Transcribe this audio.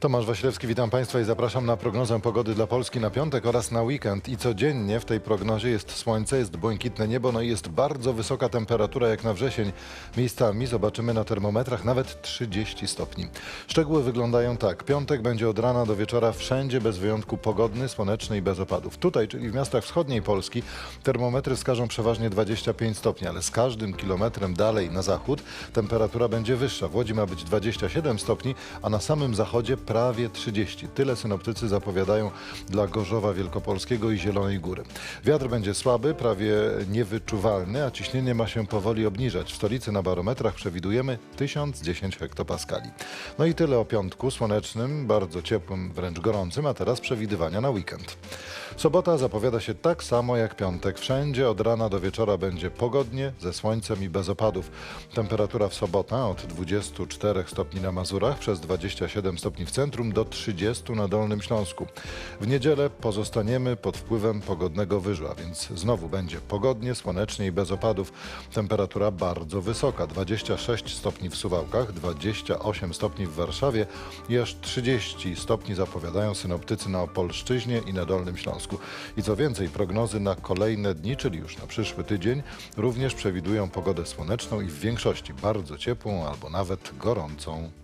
Tomasz Wasilewski, witam Państwa i zapraszam na prognozę pogody dla Polski na piątek oraz na weekend. I codziennie w tej prognozie jest słońce, jest błękitne niebo, no i jest bardzo wysoka temperatura jak na wrzesień. Miejscami zobaczymy na termometrach nawet 30 stopni. Szczegóły wyglądają tak. Piątek będzie od rana do wieczora wszędzie bez wyjątku pogodny, słoneczny i bez opadów. Tutaj, czyli w miastach wschodniej Polski, termometry wskażą przeważnie 25 stopni, ale z każdym kilometrem dalej na zachód temperatura będzie wyższa. W Łodzi ma być 27 stopni, a na samym zachodzie prawie 30. Tyle synoptycy zapowiadają dla Gorzowa Wielkopolskiego i Zielonej Góry. Wiatr będzie słaby, prawie niewyczuwalny, a ciśnienie ma się powoli obniżać. W stolicy na barometrach przewidujemy 1010 hektopaskali. No i tyle o piątku słonecznym, bardzo ciepłym, wręcz gorącym, a teraz przewidywania na weekend. Sobota zapowiada się tak samo jak piątek. Wszędzie od rana do wieczora będzie pogodnie, ze słońcem i bez opadów. Temperatura w sobotę od 24 stopni na Mazurach, przez 27 stopni w centrum do 30 na Dolnym Śląsku. W niedzielę pozostaniemy pod wpływem pogodnego wyżu, a więc znowu będzie pogodnie, słonecznie i bez opadów. Temperatura bardzo wysoka, 26 stopni w Suwałkach, 28 stopni w Warszawie i aż 30 stopni zapowiadają synoptycy na Opolszczyźnie i na Dolnym Śląsku. I co więcej, prognozy na kolejne dni, czyli już na przyszły tydzień, również przewidują pogodę słoneczną i w większości bardzo ciepłą albo nawet gorącą.